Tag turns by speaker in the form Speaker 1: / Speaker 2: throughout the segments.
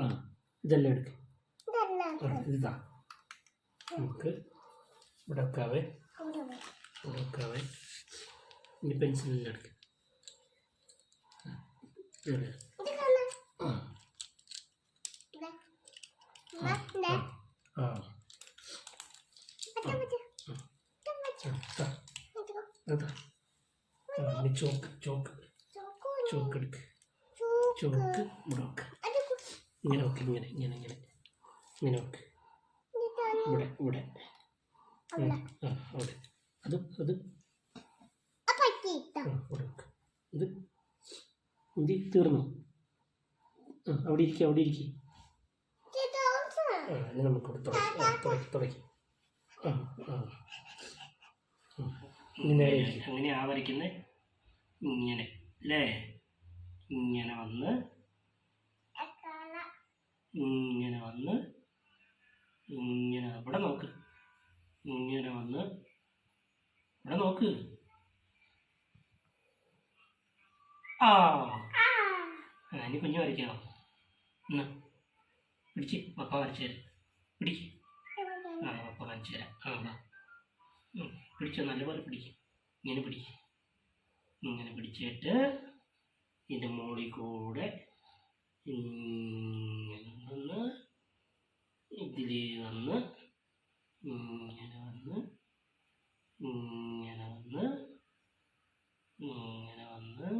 Speaker 1: ആ ഇതെല്ലാം എടുക്ക്. ഇതാ. നമുക്ക് ഇവിടെ വെക്കാവേ. ഇവിടെ വെക്കാവേ. ഇനി പെൻസിലെല്ലാം എടുക്ക്. ആ, ചോക്ക് ചോക്ക്. ചോക്ക് എടുക്ക്. ചോക്ക് ഇവിടെ വെക്ക് ഇങ്ങനെ വെക്ക് ഇങ്ങനെ ഇങ്ങനെ ഇങ്ങനെ. ഇങ്ങനെ വെക്ക് ഇവിടെ ഇവിടെ. ആ അവിടെ. അത് അത്. ഇത് ഇത് തീർന്നു. ആ അവിടെ ഇരിക്കുക അവിടെ ഇരിക്കുക ആ ഇനി നമുക്ക് ഇവിടെ തുടക്കി ആ തുടക്കി തുടക്കി ആ ആ. ഉം. ഇനി നേരെ ഇരിക്ക്. അങ്ങനെയാ വരയ്ക്കുന്നത് ഇങ്ങനെ അല്ലേ? ഇങ്ങനെ വന്ന് ഇങ്ങനെ വന്ന് ഇങ്ങനെ ഇവിടെ നോക്ക്. ഇങ്ങനെ വന്ന് ഇവിടെ നോക്ക്. ആ. ഇനി കുഞ്ഞു വരയ്ക്കാം എന്നാ പിടിച്ച് പപ്പ വരച്ചു തരാം. പിടിക്ക് ആ പപ്പ വരച്ചു തരാം. ആ വാ. പിടിച്ചോ നല്ലപോലെ പിടിക്കും ഇങ്ങനെ പിടിക്കും ഇങ്ങനെ പിടിച്ചിട്ട് ഇതിന്റെ മുകളിൽ കൂടെ ഇങ്ങനെ വന്ന് ഇതിൽ വന്ന് ഇങ്ങനെ വന്ന് ഇങ്ങനെ വന്ന് ഇങ്ങനെ വന്ന്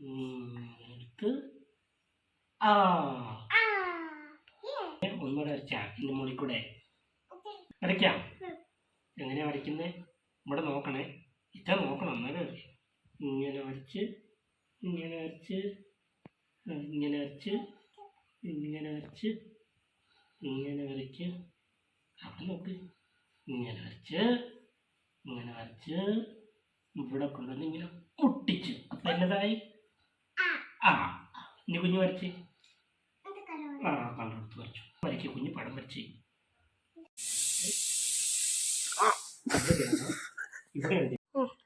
Speaker 1: ഇങ്ങനെ എടുത്ത് ആ. ഒന്നുകൂടെ വരച്ചാ ഇതിന്റെ മുകളിൽ കൂടെ. വരയ്ക്കാം. എങ്ങനെയാ വരയ്ക്കുന്നത് ഇവിടെ നോക്കണേ. ഇത്ര നോക്കണം എന്നാലും ഇങ്ങനെ വരച്ച് ഇങ്ങനെ വരച്ച് ഇങ്ങനെ വരച്ച് ഇങ്ങനെ വരച്ച് ഇങ്ങനെ വരയ്ക്ക്. അവിടെ നോക്ക്. ഇങ്ങനെ വരച്ച് ഇങ്ങനെ വരച്ച്. ഇവിടെ കൊണ്ടുവന്ന് ഇങ്ങനെ മുട്ടിച്ച് അപ്പം എന്നതായി? ആ. ഇനി കുഞ്ഞ് വരച്ച്. ആ കണ്ടെടുത്ത് വരച്ചു. വരയ്ക്ക് കുഞ്ഞ് പടം വരച്ച്.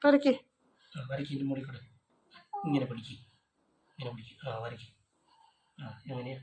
Speaker 2: വരയ്ക്ക്.
Speaker 1: വരയ്ക്ക്. ഇതിന്റെ മുകളിൽ കൂടെ ഇങ്ങനെ പിടിക്ക്. ഇങ്ങനെ പിടിക്ക്. ആ വരയ്ക്ക്. ആ എങ്ങനെയാ?